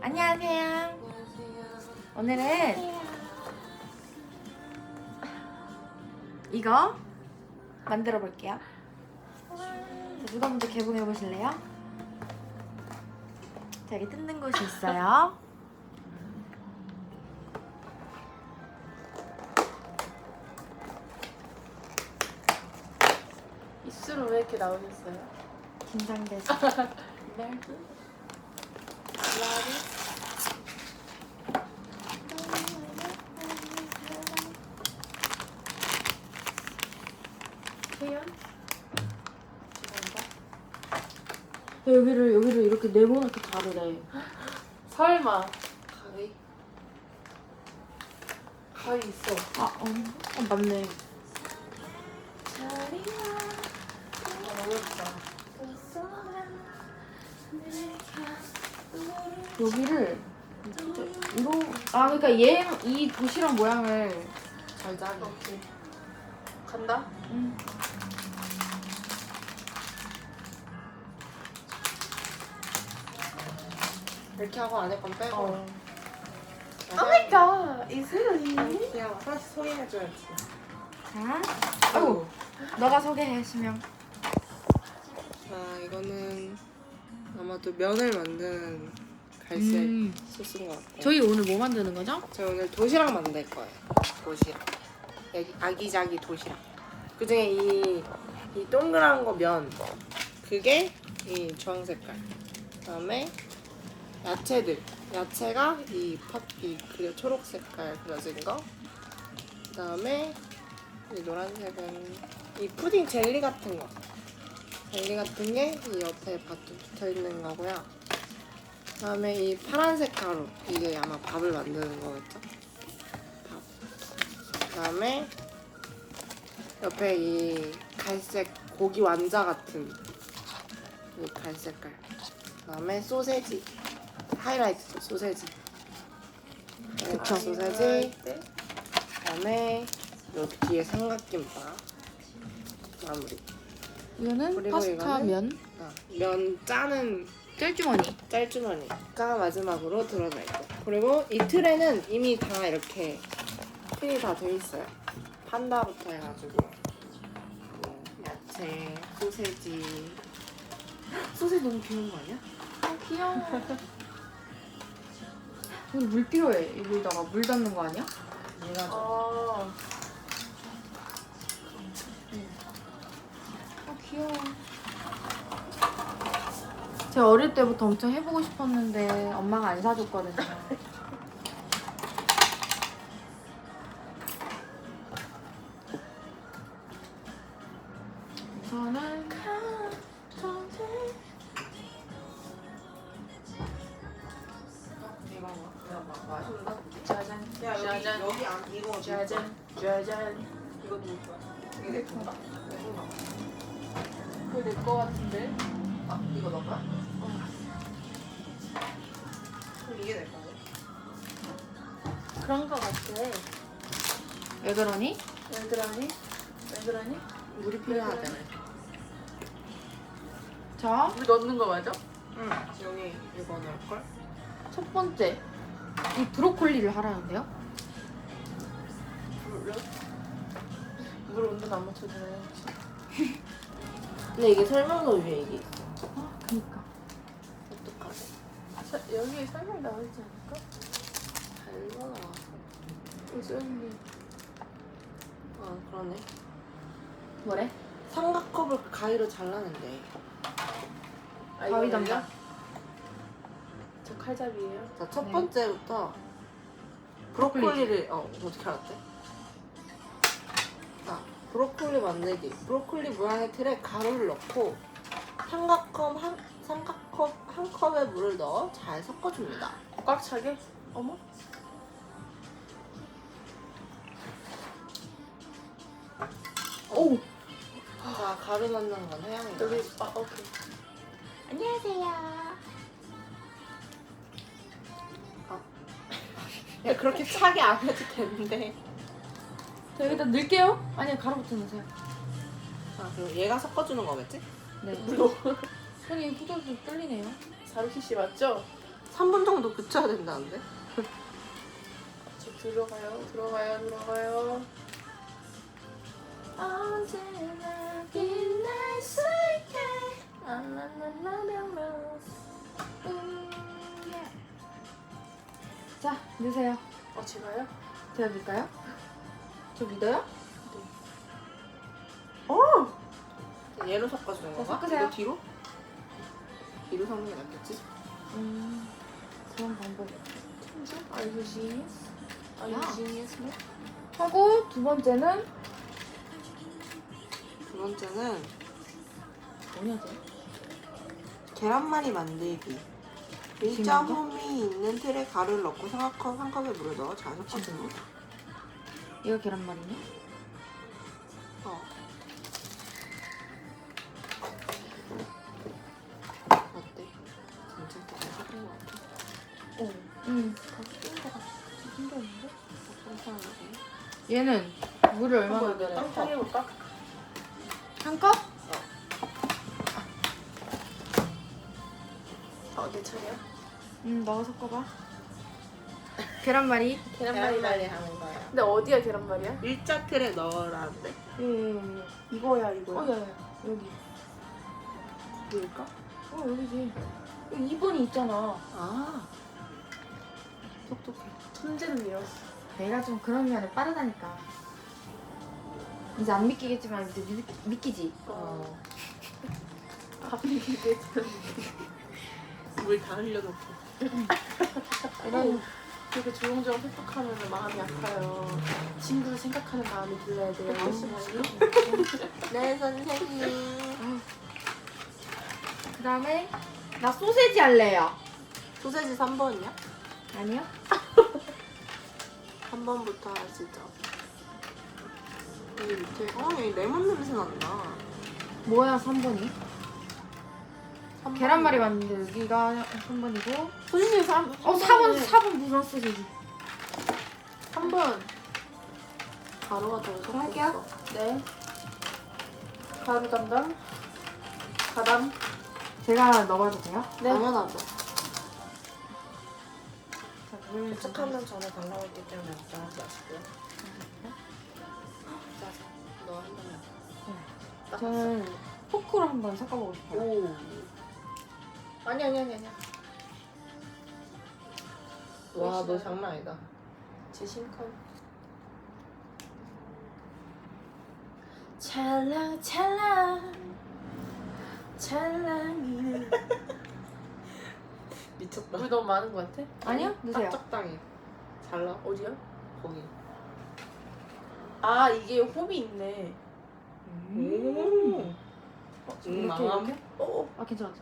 안녕하세요. 오늘은 이거 만들어 볼게요. 자, 누가 먼저 개봉해 보실래요? 자, 여기 뜯는 곳이 있어요. 입술은 왜 이렇게 나오셨어요? 긴장돼서. 태연? 여기를 여기를 이렇게 네모나게 가르래. 설마 가위? 가위 있어. 아, 어, 어 맞네. 아, 어렵다. 여기를 이로 아 그러니까 얘 이 도시락 모양을 잘 짜네. 오케이. 간다? 응. 이렇게 하고 안에 건 빼고. 어. 아, 오 마이 갓! Is it really? 귀여워. 하나씩 소개해줘야지. 자, 아이고 너가 소개해 시명. 자, 이거는 아마도 면을 만드는 갈색 음. 소스인 것 같고. 저희 오늘 뭐 만드는 거죠? 저희 오늘 도시락 만들 거예요. 도시락. 애기- 아기자기 도시락. 그 중에 이, 이 동그란 거 면. 그게 이 주황 색깔. 그 다음에 야채들. 야채가 이 팝, 이 그려 초록 색깔 그려진 거. 그 다음에 이 노란색은 이 푸딩 젤리 같은 거. 젤리 같은 게 이 옆에 밭 붙어 있는 거고요. 그 다음에 이 파란색 가루. 이게 아마 밥을 만드는 거겠죠? 밥. 그 다음에 옆에 이 갈색 고기 완자 같은 이 갈색깔. 그 다음에 소세지. 하이라이트죠, 소세지. 그쵸. 소세지. 그 다음에 요 뒤에 삼각김밥. 마무리. 이거는 그리고 파스타 이거는? 면 아, 면 짜는 짤주머니. 짤주머니가 마지막으로 들어가 있고 그리고 이 틀에는 이미 다 이렇게 틀이 다 돼 있어요 판다부터 해가지고 뭐 야채, 소세지 소세지 너무 귀여운 거 아니야? 아 귀여워. 오늘 물 필요해. 이거다가 물 담는 거 아니야? 얘가 아, 아 귀여워. 제가 어릴 때부터 엄청 해보고 싶었는데 엄마가 안 사줬거든요. 우선은 이거? 짜잔. 야 여기 짜잔. 여기 안 이거 짜잔. 짜잔. 이거 누구 거야? 이게 내 건가? 내 건가? 그거 내거 같은데? 아 이거 너 거야? 왜 그러니? 왜 그러니? 왜 그러니? 물이 필요하잖아 자, 물 넣는 거 맞아? 응 여기 이거 넣을걸? 첫 번째. 이 브로콜리를 하라는데요? 물로? 물 온도 안 맞춰주네. 근데 이게 설명서 위에 이게 있어 아, 그니까. 어떡하지? 사, 여기 설명 나와 있지 않을까? 잘 나왔어 우선이 아 그러네 뭐래? 삼각컵을 가위로 잘라낸대 아, 가위 이거 담가. 올려? 저 칼잡이에요. 자 첫 네. 번째부터 브로콜리를 어 어떻게 알았대? 자 브로콜리 만들기 브로콜리 모양의 틀에 가루를 넣고 삼각컵 한 삼각컵 한 컵에 물을 넣어 잘 섞어줍니다 꽉 차게? 어머? 오! 자 가루 넣는 건 해양이다 여기 아 오케이. 안녕하세요. 야, 그렇게 차게 안 해도 되는데 자, 여기다 넣을게요. 아니요, 가루부터 넣으세요. 아 그럼 얘가 섞어주는 거겠지? 네. 물로 손이 후들후들 떨리네요. 사루키 씨 맞죠? 3분 정도 그쳐야 된다는데? 저 들어가요, 들어가요, 들어가요. 언제나 빛날 수 있게. 라라라라라라. 자, 넣으세요. 어, 제가요? 제가 믿을까요? 저 믿어요? 얘로 섞어주는 건가? 섞으세요. 이거 뒤로? 뒤로 섞는 게 낫겠지? 음, 그런 방법이? Are you 야. genius? man? 하고 두 번째는 두 번째는 뭐냐 쟤? 계란말이 만들기. 일자 홈이 있는 틀에 가루를 넣고 삼각컵 한 컵에 물을 넣어 잘 섞어주는 거. 이거 계란말이냐? 어. 어때? 진짜 잘 섞은 거 같아. 어. 응. 다쓴거 같아. 신기한데? 괜찮은데? 얘는 물을 얼마나 넣어야 땅땅 해볼까? 한 컵? 어, 내 차례야? 응, 너가 섞어봐. 계란말이. 계란말이. 하는 거야. 근데 어디야 계란말이야? 일자 틀에 넣으라는데? 예, 예, 예. 이거야, 어, 이거야. 야, 야. 여기. 뭘까? 어, 여기지. 여기 2번이 있잖아. 아. 똑똑해. 천재는 이었어. 내가 좀 그런 면에 빠르다니까. 이제 안 믿기겠지만 이제 믿, 믿기지. 어. 밥이 이게 물다 흘려놓고. 이런 그렇게 조용조용 팩폭하면 마음이 아파요. 친구를 생각하는 마음이 들려야 돼요. 하니. 네, 선생님. 그 다음에 나 소세지 할래요. 소세지 3번이야? 아니요? 3번부터 하시 어, 여기 레몬 냄새 난다. 뭐야 3번이? 3번. 계란말이 만들기가 3번이고 소진이 3, 어 4번 4번 무슨 소세지? 3번. 가루가 더. 할게요. 네. 가루 담당. 가담. 제가 넣어봐도 돼요? 네. 당연하죠. 자, 물 도착하면 전에 달라고 했기 때문에 걱정하지 마시고요. 너한 번만. 저는 포크로 한번 섞어보고 싶어요. 오. 아니 아니 아니 아니야. 와, 너 장난 아니다. 제 신컨. 찰랑 찰랑 찰랑이 미쳤다. 물 너무 많은 것 같아? 아니요? 넣으세요. 딱 적당히. 잘 나. 어디야? 거기. 아 이게 홈이 있네 오. 어, 음, 이렇게 망함. 이렇게? 어, 어. 아 괜찮아.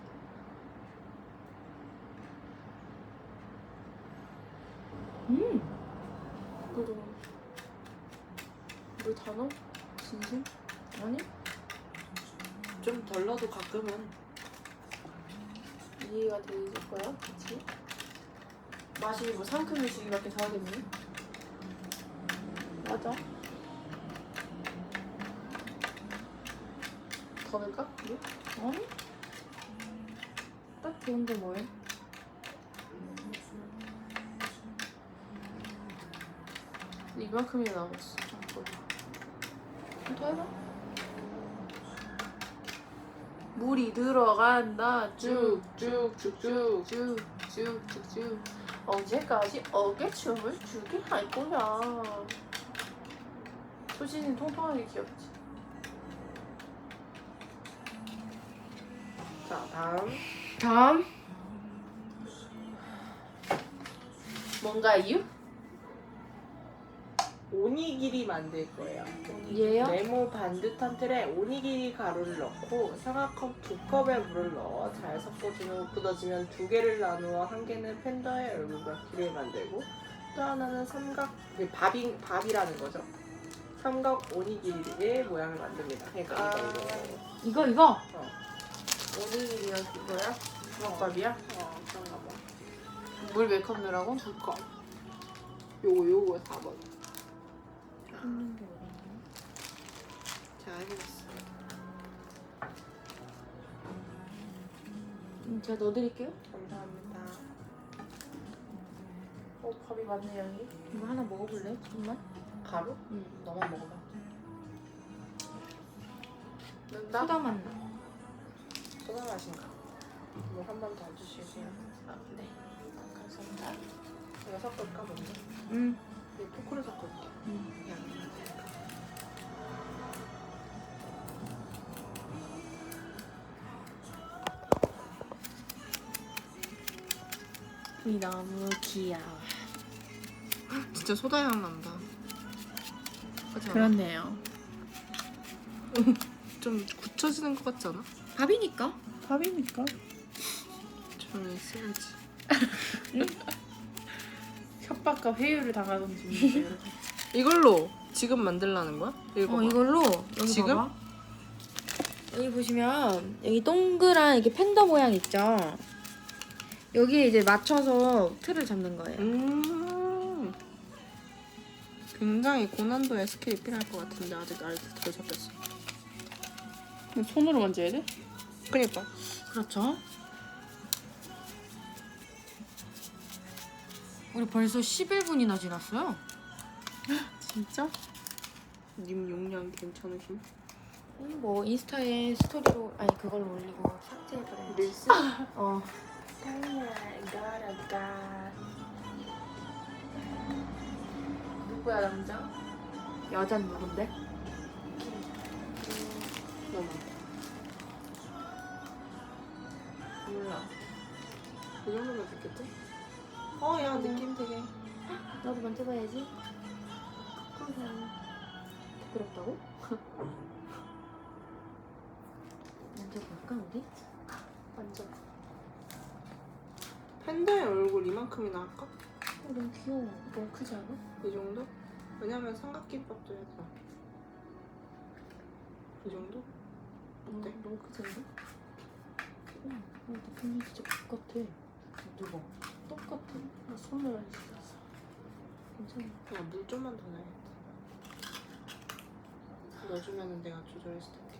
음 그래도 물다 넣어? 진심? 아니? 좀덜 넣어도 가끔은 이해가 되실 거야? 그치? 맛이 뭐 상큼이 주기 밖에 다르겠니? 맞아. 더 넣을까? 이게? 아니? 딱 좋은데 뭐해? 이만큼이나 남았어 더 해봐. 물이 들어간다 쭉쭉쭉쭉쭉쭉쭉쭉 언제까지 어깨춤을 추게 할 거야 소진이 통통하게 귀엽지 다음 다음 뭔가요? 오니기리 만들 거예요. 얘요? 네모 반듯한 틀에 오니기리 가루를 넣고 사과컵 두 컵에 물을 넣어 잘 섞어준 후 굳어지면 두 개를 나누어 한 개는 팬더의 얼굴과 귀를 만들고 또 하나는 삼각 그 밥이 밥이라는 거죠. 삼각 오니기리의 모양을 만듭니다. 그러니까 아. 이거 이거. 이거 이거. 오니기리가 그거야? 주먹밥이야? 어 그런가 봐. 물 몇 컵 넣으라고? 두 컵. 요거 요거 4번. 자 해봤어. 음, 제가 넣어드릴게요. 감사합니다. 어 밥이 많네 여기. 이거 하나 먹어볼래? 조금만? 가루? 응. 너만 먹어봐. 나 소다 맛 나. 소다 맛인가? 뭐한번 더 주시고요. 아, 네. 감사합니다. 이거 섞을까 먼저? 응. 이 포크를 섞을게. 응. 야. 이 너무 귀여워. 진짜 소다 향 난다. 그렇지 않아? 그렇네요. 좀 굳혀지는 것 같지 않아? 밥이니까. 밥이니까. 조용히 있어야지. 협박과 회유를 당하던 중인데 여러분. 이걸로 지금 만들라는 거야? 읽어봐. 어 이걸로 여기 지금? 봐봐. 여기 보시면 여기 동그란 이렇게 팬더 모양 있죠. 여기에 이제 맞춰서 틀을 잡는 거예요. 음. 굉장히 고난도의 스킬이 필요할 것 같은데 아직 알덜 잡혔어. 그럼 손으로 만져야 돼? 그니까. 그렇죠. 우리 벌써 11분이나 지났어요. 진짜? 님 용량 괜찮으심? 음, 뭐 인스타에 스토리로 아니 그걸로 올리고 삭제해버려야지. 릴스? 어. 누구야 남자? 여잔 누군데? 나도 만져봐야지. 부끄럽다고? 만져볼까 우리? 완전. 팬더의 얼굴 이만큼이나 할까? 어, 너무 귀여워. 너무 크지 않아? 이 정도? 왜냐면 삼각김밥도 해서. 이 정도? 어때? 음, 너무 크지 않아? 어, 대표님 진짜 똑같아. 누가? 똑같아. 나 손으로 했었어. 괜찮아. 야, 물 좀만 더 넣어야겠다. 넣어주면은 내가 조절해서 될게.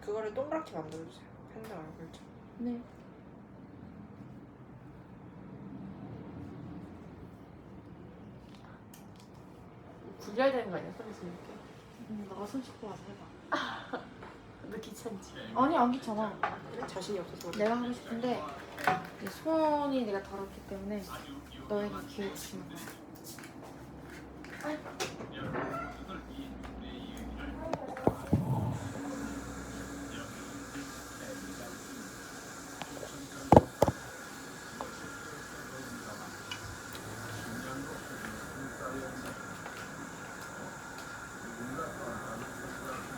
그거를 동그랗게 만들어주세요. 팬더 얼굴처럼. 네. 굴려야 되는 거 아니야? 소리 지르게. 응, 너가 손 씻고 와서 해봐. 너 귀찮지? 아니 안 귀찮아. 그래? 자신이 없어서. 내가 하고 싶은데 이 손이 내가 더럽기 때문에 너에게 기회 주는 거야.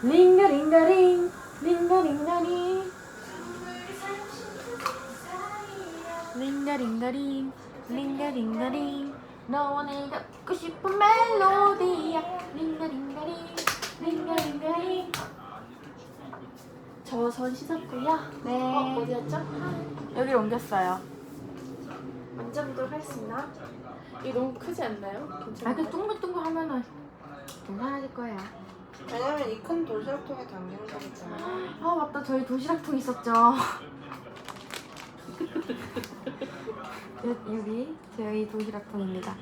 링가링가링. 링가링가링. 링가링가링 링가링가링 너와 내가 듣고 싶은 멜로디야 링가링가링 링가링가링 저선 씻었고요. 네 어, 어디였죠? 여기로 옮겼어요 만져보도록 하겠습니다. 이게 너무 크지 않나요? 아 괜찮아요? 그 둥글둥글 하면은 괜찮아질 거예요 왜냐면 이 큰 도시락통에 담기는 거니까. 아 맞다 저희 도시락통 있었죠 여- 여기 저희 도시락통입니다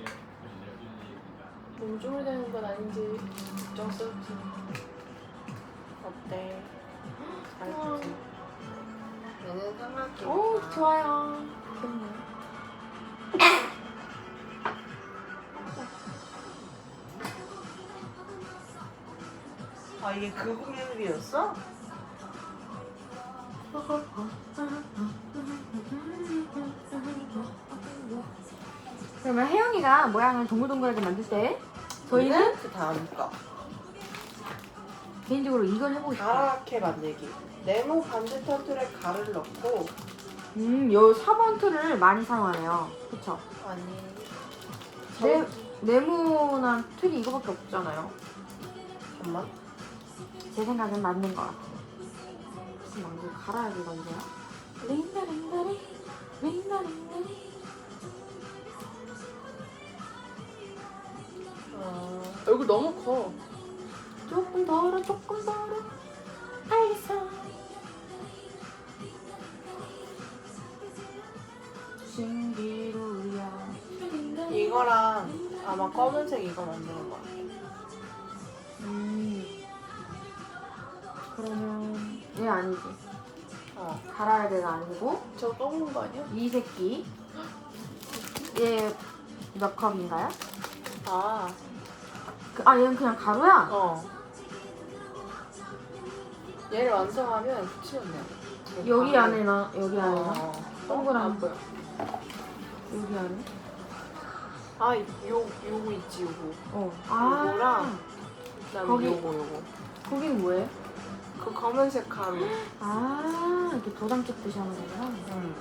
너무 쪼물되는 건 아닌지 걱정스럽지. 어때? 잘했지? 얘는 삼각김밥. 오 좋아요 귀엽네요 아 이게 그 공연비였어? 혜영이가 모양을 동글동글하게 만들 때 저희는 그 다음 거. 개인적으로 이걸 해보고 싶어요 가라케 만들기. 네모 반지 터틀에 가루를 넣고 음, 요 4번 틀을 많이 사용하네요 그쵸? 아니 네, 네모난 틀이 이거밖에 없잖아요 잠깐만. 제 생각엔 맞는 것 같아요 무슨 망고 갈아야 되던데요? 링가링가리 링가링가리 얼굴 너무 커. 조금 덜어 조금 덜어 알겠어 신기루야 이거랑 아마 검은색 이거 만드는 거 같아. 음. 그러면 얘 아니지. 어. 갈아야 돼가 아니고 저 검은 거 아니야? 이 새끼. 얘 몇 컵인가요? 아, 그, 아 얘는 그냥 가루야? 어. 얘를 완성하면 붙이면 돼. 여기 안에 나 여기 안에 나 어. 동그란 안 보여. 여기 안에. 아, 요 요거 있지 요거. 어. 요거랑 그다음에 거기- 요거 요거. 거긴 뭐예요? 그 검은색 가루. 아 이렇게 도장 찍듯이 하는 거구나. 응.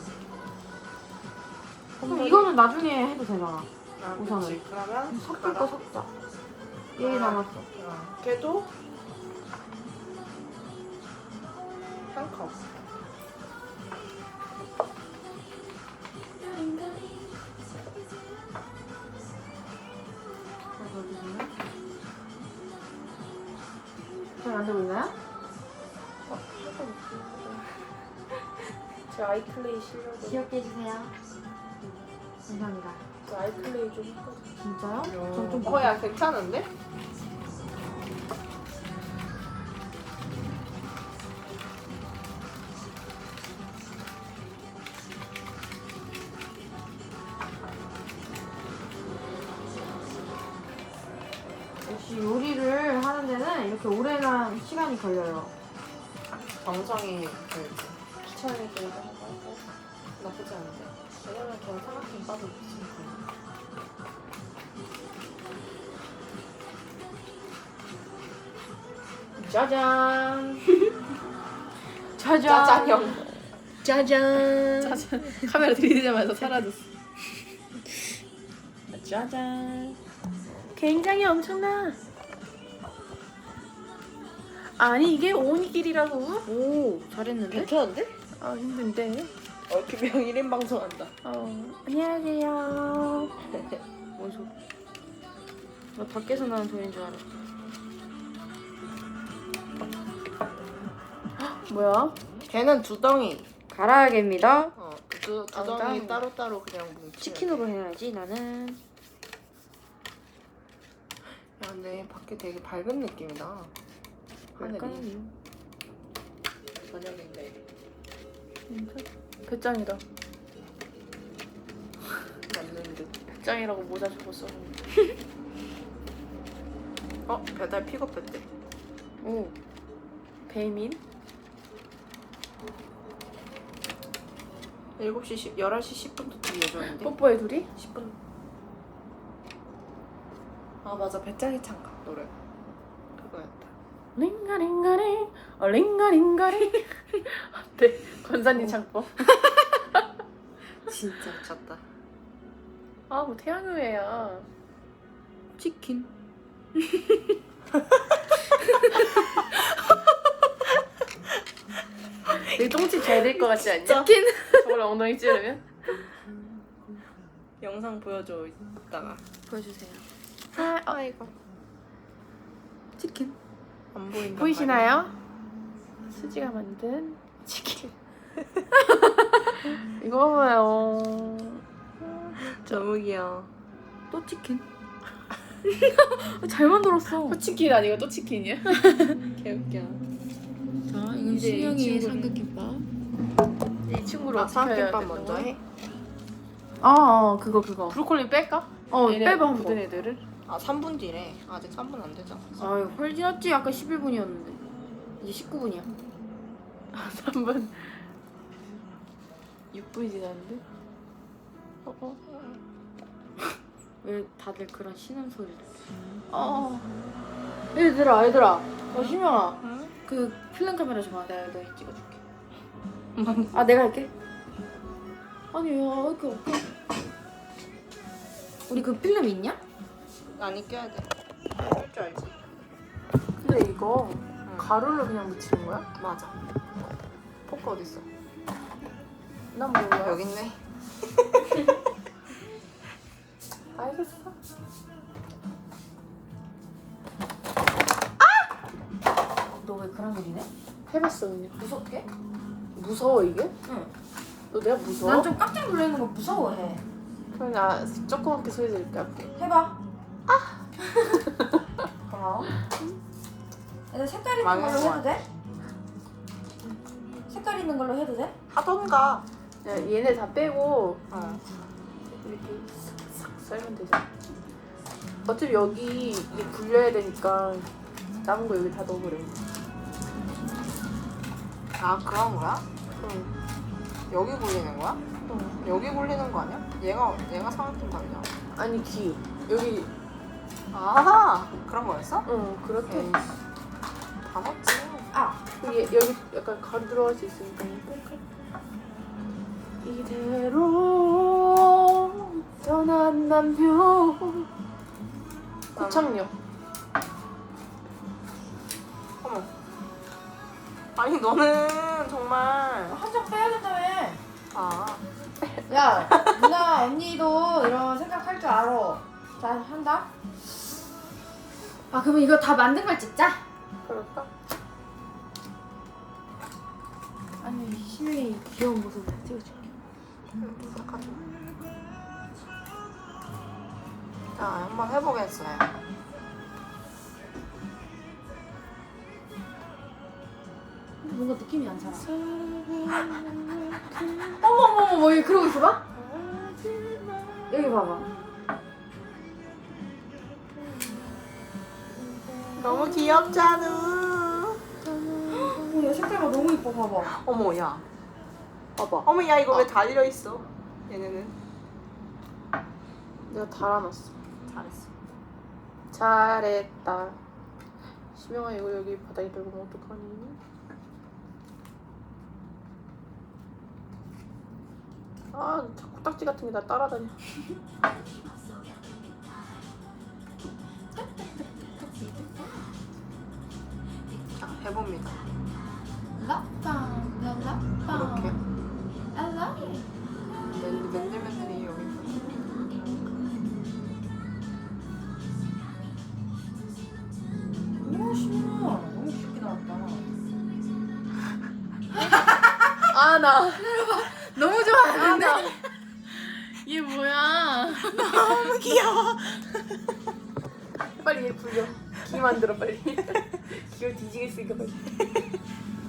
그럼 이거는 나중에 해도 되잖아. 아, 우선은. 그치. 그러면 섞을 거. 섞자. 얘 아. 남았어. 어. 걔도 한 컵. 자, 여기서는. 잘 만들고 있나요? 제 아이클레이 실력은 귀엽게 해주세요. 감사합니다. 저 아이클레이 좀 했거든. 진짜요? 전좀 어, 야, 괜찮은데? 역시 요리를 하는 데는 이렇게 오래간 시간이 걸려요. 정성이 그 귀찮으니까 이거 하고. 나쁘지 않은데. 왜냐면 그냥 삼각김밥을 붙이니까. 짜잔. 짜잔. 짜장형. 짜잔. 짜잔. 카메라 들이대자마자 사라졌어. 짜잔. 굉장히 엄청나. 아니 이게 오니길이라고? 오, 잘했는데? 괜찮은데? 아 힘든데. 어, 김영 1인 방송한다. 어 안녕하세요. 뭔 소리? 나 밖에서 나는 소리인 줄 알았어. 뭐야? 걔는 두 덩이. 가라아게입니다. 어, 두, 두 아, 덩이 따로. 따로 따로 그냥 뭉치. 치킨으로 해야지 나는. 야, 근데 밖에 되게 밝은 느낌이다. 하늘이. 할까요? 저녁인데. 배짱이다. 맞는 듯. 배짱이라고 모자 접었어. 어, 배달 픽업했대. 오, 배민? 7시 10, 11시 10분 도착 예정인데. 뽀뽀해 둘이? 10분. 아, 맞아. 배짱이 창가 노래. 그거였다. 링가링가링 어 링가링가링 어때? 권사님 창법 진짜 미쳤다. 아뭐 태양효예야 치킨. 되게 똥집 잘 될 것 같지 않냐? 치킨? 저걸 엉덩이 찌르면? 영상 보여줘 이따가. 보여주세요. 아, 어, 아이고. 치킨. 안 보인다. 보이시나요? 수지가 만든 치킨 이거 봐봐요 너무 귀여워. 또 치킨. 잘 만들었어. 또 치킨 아니고 또 치킨이야? 개웃겨. 자, 이건 이제 이 신영이의 친구를- 삼각김밥. 이 친구를 아, 어떻게 해야 삼각김밥 먼저? 해? 어, 어, 그거 그거. 브로콜리 뺄까? 어, 얘네 빼봐 한 굳은 번. 애들을 아, 3분 뒤래. 아직 3분 안 되잖아. 아유, 헐 지났지. 아까 11분이었는데. 이제 19분이야. 3분 6분이 지났는데 어, 어. 왜 다들 그런 신음 소리를? 어. 얘들아, 얘들아. 어, 신영아. 응? 그 필름 카메라 줘봐. 내가 너 찍어줄게. 아, 내가 할게. 아니, 야, 왜 이렇게 없어? 우리 그 필름 있냐? 아니 껴야 돼. 할 줄 알지? 근데 이거 가루를 그냥 묻히는 거야? 맞아. 포크 어디 있어? 난 몰라 여기 있네. 알겠어 일이네? 해봤어 그냥 무섭게? 무서워 이게? 응. 너 내가 무서워? 난좀 깜짝 놀라는 거 무서워해. 그럼 나 조그맣게 소리 들을게 앞에. 해봐. 아. 고마워. 얘들 색깔 있는 걸로 망했어. 해도 돼? 색깔 있는 걸로 해도 돼? 하던가. 야, 얘네 다 빼고 어. 이렇게 싹싹 썰면 되잖아. 어차피 여기 이게 굴려야 되니까 남은 거 여기 다 넣어버려. 아 그런 거야? 응. 여기 굴리는 거야? 응. 여기 굴리는 거 아니야? 얘가 얘가 상품 달냐? 아니 귀 여기 아 그런 거였어? 응 그렇대. 에이, 다 먹지. 아. 여기 여기 약간 가루 들어갈 수 있으니까? 이대로 떠난 남편 고창력 아니 너는 정말 한장 빼야 된다며. 아 야, 누나 언니도 이런 생각할 줄 알아. 자, 한다. 아, 그러면 이거 다 만든 걸 찍자. 그럴까? 아니, 신영이 귀여운 모습을 찍어줄게. 시작하자. 자 한번 해보겠어요. 뭔가 느낌이 안 살아. 어머머머, 뭐 여기 그러고 있어 봐? 여기 봐봐. 너무 귀엽잖아. 어, 얘 색깔 봐, 너무 이뻐, 봐봐. 어머 야. 봐봐 어머 야 이거 왜 달려 있어? 얘네는 내가 달아놨어 잘했어. 잘했다 심영아 이거 여기 바닥에 들고 어떡하니? 아 자꾸 딱지 같은 게 나 따라다녀 자 해봅니다. 라빵, 라빵. 이렇게 I love it. 맨- 맨들맨들이 여기 있거든. 오, 신영아. 너무 귀엽게 나왔다. 아 나 만들어 빨리 귀가 뒤지겠으니까 빨리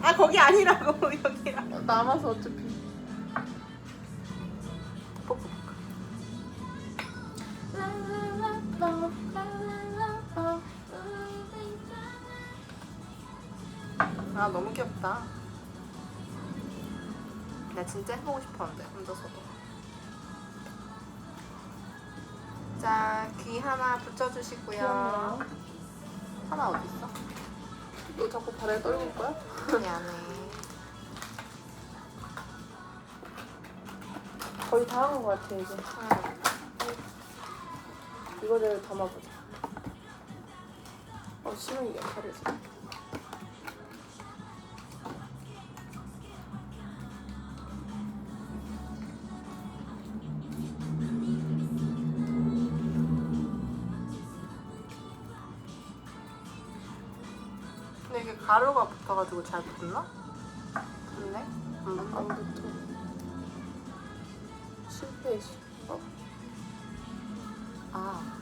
아 거기 아니라고 여기라. 어, 남아서 어차피 아 너무 귀엽다. 나 진짜 해보고 싶었는데 혼자서도. 자, 귀 하나 붙여주시고요. 귀엽네요. 하나 어디 있어? 너 자꾸 바닥에 떨굴 거야? 미안해. 거의 다한거 같아 이제 응. 이거를 담아보자 어 심하게 가려져 붙어가지고 잘 붙나? 붙네? 안? 안 붙어 실패했어 어. 아,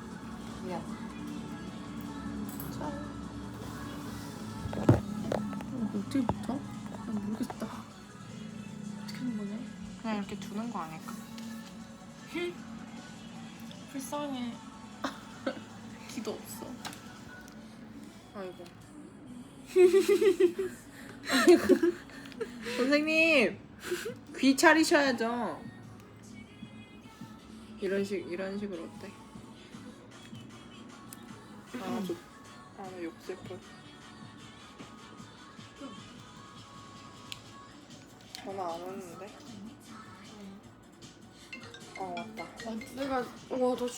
미안. 짠 이거 어떻게 붙어? 난 모르겠다 어떻게 하는 거냐? 그냥 이렇게 두는 거 아닐까? 불쌍해 기도 없어 아이고. 선생님 귀 차리셔야죠. 이런 식 이런 식으로 어때? 아, 저, 아, 나 욕실 걸. 전화 안 왔는데. 어 왔다. 내가, 와, 너